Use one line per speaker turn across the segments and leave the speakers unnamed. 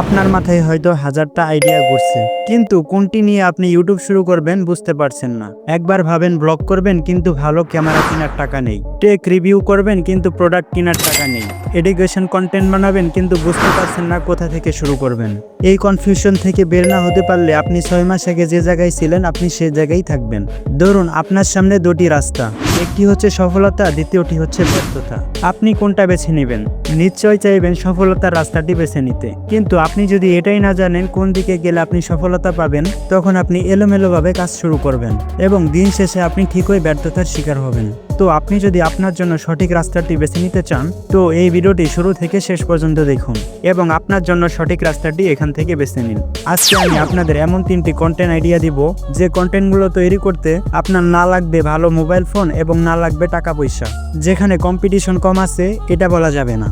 আপনার মাথায় হয়তো হাজারটা আইডিয়া ঘুরছে। কিন্তু কোনটি নিয়ে আপনি ইউটিউব শুরু করবেন বুঝতে পারছেন না। একবার ভাবেন ব্লগ করবেন কিন্তু ভালো ক্যামেরা কেনার টাকা নেই। টেক রিভিউ করবেন কিন্তু প্রোডাক্ট কেনার টাকা নেই। এডুকেশন কন্টেন্ট বানাবেন কিন্তু বুঝতে পারছেন না কোথা থেকে শুরু করবেন। এই কনফিউশন থেকে বের না হতে পারলে আপনি ছয় মাস আগে যে জায়গায় ছিলেন, আপনি সে জায়গায় থাকবেন। ধরুন, আপনার সামনে দুটি রাস্তা, একটি হচ্ছে সফলতা, দ্বিতীয়টি হচ্ছে ব্যর্থতা। আপনি কোনটা বেছে নেবেন? নিশ্চয় চাইবেন সফলতার রাস্তাটি বেছে নিতে। কিন্তু আপনি যদি এটাই না জানেন কোন দিকে গেলে আপনি সফলতা পাবেন, তখন আপনি এলোমেলোভাবে কাজ শুরু করবেন এবং দিন শেষে আপনি ঠিকই ব্যর্থতার শিকার হবেন। তো আপনি যদি আপনার জন্য সঠিক রাস্তাটি বেছে নিতে চান, তো এই ভিডিওটি শুরু থেকে শেষ পর্যন্ত দেখুন এবং আপনার জন্য সঠিক রাস্তাটি এখান থেকে বেছে নিন। আজকে আমি আপনাদের এমন তিনটি কন্টেন্ট আইডিয়া দিব, যে কন্টেন্টগুলো তৈরি করতে আপনার না লাগবে ভালো মোবাইল ফোন এবং না লাগবে টাকা পয়সা। যেখানে কম্পিটিশন কম আছে, এটা বলা যাবে না।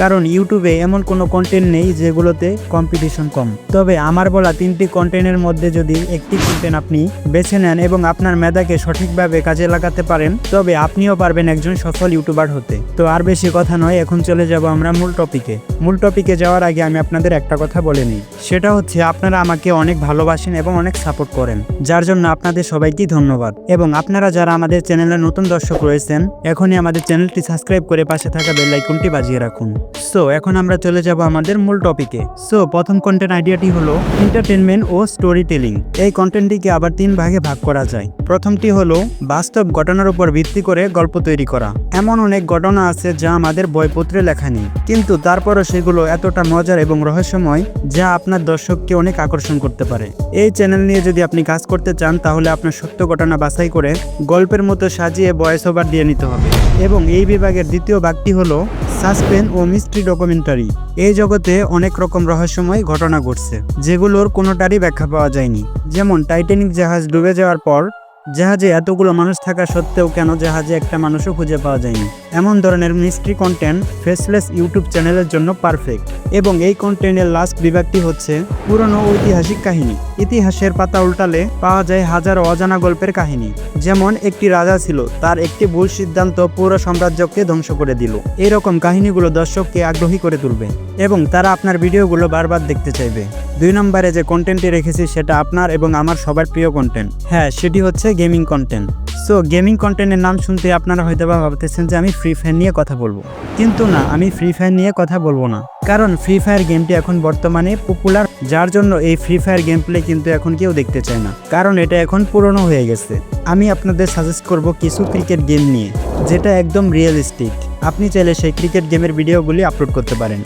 কারণ ইউটিউবে এমন কোনো কন্টেন্ট নেই যেগুলোতে কম্পিটিশন কম। তবে আমার বলা তিনটি কন্টেন্টের মধ্যে যদি একটি কন্টেন্ট আপনি বেছে নেন এবং আপনার মেধাকে সঠিকভাবে কাজে লাগাতে পারেন, তবে আপনিও পারবেন একজন সফল ইউটিউবার হতে। তো আর বেশি কথা নয়, এখন চলে যাব আমরা মূল টপিকে মূল টপিকে যাওয়ার আগে আমি আপনাদের একটা কথা বলে নিই। সেটা হচ্ছে আপনারা আমাকে অনেক ভালোবাসেন এবং অনেক সাপোর্ট করেন, যার জন্য আপনাদের সবাইকে ধন্যবাদ। এবং আপনারা যারা আমাদের চ্যানেলে নতুন দর্শক রয়েছেন, এখনই আমাদের চ্যানেলটি সাবস্ক্রাইব করে পাশে থাকা বেল আইকনটি বাজিয়ে রাখুন। সো এখন আমরা চলে যাব আমাদের মূল টপিকে সো প্রথম কন্টেন্ট আইডিয়াটি হলো এন্টারটেনমেন্ট ও স্টোরি টেলিং এই কন্টেন্টটিকে আবার তিন ভাগে ভাগ করা যায়। প্রথমটি হলো বাস্তব ঘটনার উপর ভিত্তি করে গল্প তৈরি করা। এমন অনেক ঘটনা আছে যা আমাদের বইপত্রে লেখা নেই। কিন্তু তারপরও সেগুলো এতটা মজার এবং রহস্যময় যা আপনার দর্শককে অনেক আকর্ষণ করতে পারে। এই চ্যানেল নিয়ে যদি আপনি কাজ করতে চান, তাহলে আপনার সত্য ঘটনা বাছাই করে গল্পের মতো সাজিয়ে ভয়েস ওভার দিয়ে নিতে হবে। এবং এই বিভাগের দ্বিতীয় ভাগটি হলো সাসপেন ও মিস্ট্রি ডকুমেন্টারি। এই জগতে অনেক রকম রহস্যময় ঘটনা ঘটছে, যেগুলোর কোনোটারই ব্যাখ্যা পাওয়া যায়নি। যেমন, টাইটানিক জাহাজ ডুবে যাওয়ার পর জাহাজে এতগুলো মানুষ থাকা সত্ত্বেও কেন জাহাজে একটা মানুষও খুঁজে পাওয়া যায়নি? এমন ধরনের মিস্ট্রি কন্টেন্ট ফেসলেস ইউটিউব চ্যানেলের জন্য পারফেক্ট এবং এই কন্টেন্টের লাস্ট বিভাগটি হচ্ছে পুরনো ঐতিহাসিক কাহিনী। ইতিহাসের পাতা উল্টালে পাওয়া যায় হাজার অজানা গল্পের কাহিনী। যেমন একটি রাজা ছিল, তার একটি ভুল সিদ্ধান্ত পুরো সাম্রাজ্যকে ধ্বংস করে দিল। এরকম কাহিনীগুলো দর্শককে আগ্রহী করে তুলবে এবং তারা আপনার ভিডিওগুলো বারবার দেখতে চাইবে। দুই নম্বরে যে কন্টেন্টটি রেখেছি, সেটা আপনার এবং আমার সবার প্রিয় কন্টেন্ট হ্যাঁ সেটি হচ্ছে গেমিং কন্টেন্ট সো গেমিং কন্টেন্টের নাম শুনতে আপনারা হয়তো বা ভাবতেছেন যে আমি ফ্রি ফায়ার নিয়ে কথা বলব। কিন্তু না, আমি ফ্রি ফায়ার নিয়ে কথা বলব না। কারণ ফ্রি ফায়ার গেমটি এখন বর্তমানে পপুলার যার জন্য এই ফ্রি ফায়ার গেম প্লে কিন্তু এখন কেউ দেখতে চায় না। কারণ এটা এখন পুরনো হয়ে গেছে। আমি আপনাদের সাজেস্ট করব কিছু ক্রিকেট গেম নিয়ে, যেটা একদম রিয়েলিস্টিক আপনি চাইলে সেই ক্রিকেট গেমের ভিডিওগুলি আপলোড করতে পারেন।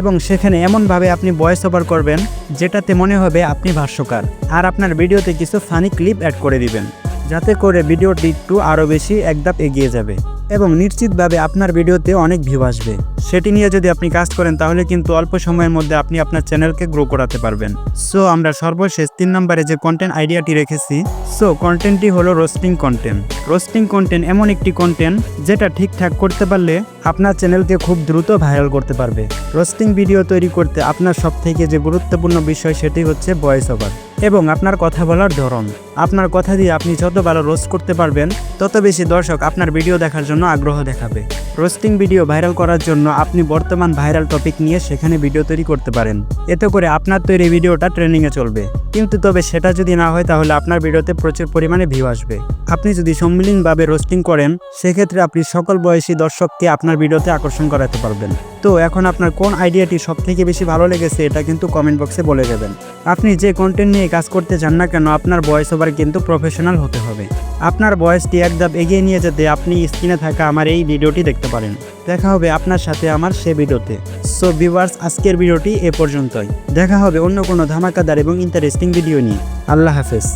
এবং সেখানে এমনভাবে আপনি ভয়েস ওভার করবেন, যেটাতে মনে হবে আপনি ভাষ্যকার। আর আপনার ভিডিওতে কিছু ফানি ক্লিপ অ্যাড করে দিবেন। যাতে করে ভিডিওটি একটু আরও বেশি এক ধাপ এগিয়ে যাবে এবং নিশ্চিতভাবে আপনার ভিডিওতে অনেক ভিউ আসবে। সেটি নিয়ে যদি আপনি কাজ করেন, তাহলে কিন্তু অল্প সময়ের মধ্যে আপনি আপনার চ্যানেলকে গ্রো করাতে পারবেন। সো আমরা সর্বশেষ তিন নম্বরে যে কন্টেন্ট আইডিয়াটি রেখেছি সো কন্টেন্টটি হলো রোস্টিং কন্টেন্ট রোস্টিং কন্টেন্ট এমন একটি কন্টেন্ট যেটা ঠিকঠাক করতে পারলে আপনার চ্যানেলকে খুব দ্রুত ভাইরাল করতে পারবে। রোস্টিং ভিডিও তৈরি করতে আপনার সব থেকে যে গুরুত্বপূর্ণ বিষয় সেটি হচ্ছে ভয়েস ওভার এবং আপনার কথা বলার ধরন। আপনার কথা দিয়ে আপনি যত ভালো রোস্ট করতে পারবেন, তত বেশি দর্শক আপনার ভিডিও দেখার জন্য আগ্রহ দেখাবে। রোস্টিং ভিডিও ভাইরাল করার জন্য আপনি বর্তমান ভাইরাল টপিক নিয়ে সেখানে ভিডিও তৈরি করতে পারেন। এতে করে আপনার তৈরি ভিডিওটা ট্রেন্ডিংয়ে চলবে। কিন্তু তবে সেটা যদি না হয়, তাহলে আপনার ভিডিওতে প্রচুর পরিমাণে ভিউ আসবে। আপনি যদি সম্মিলিতভাবে রোস্টিং করেন, সেক্ষেত্রে আপনি সকল বয়সী দর্শককে আপনার ভিডিওতে আকর্ষণ করাতে পারবেন। তো এখন আপনার কোন আইডিয়াটি সব থেকে বেশি ভালো লেগেছে, এটা কিন্তু কমেন্ট বক্সে বলে দেবেন। আপনি যে কন্টেন্ট নিয়ে কাজ করতে চান না কেন, আপনার ভয়েস ওভার কিন্তু প্রফেশনাল হতে হবে। আপনার বয়সটি এক ধাপ এগিয়ে নিয়ে যেতে আপনি স্ক্রিনে থাকা আমার এই ভিডিওটি দেখতে পারেন। দেখা হবে আপনার সাথে আমার সে ভিডিওতে। সো ভিউয়ার্স আজকের ভিডিওটি এ পর্যন্তই। দেখা হবে অন্য কোনো ধামাকাদার এবং ইন্টারেস্টিং ভিডিও নিয়ে। আল্লাহ হাফেজ।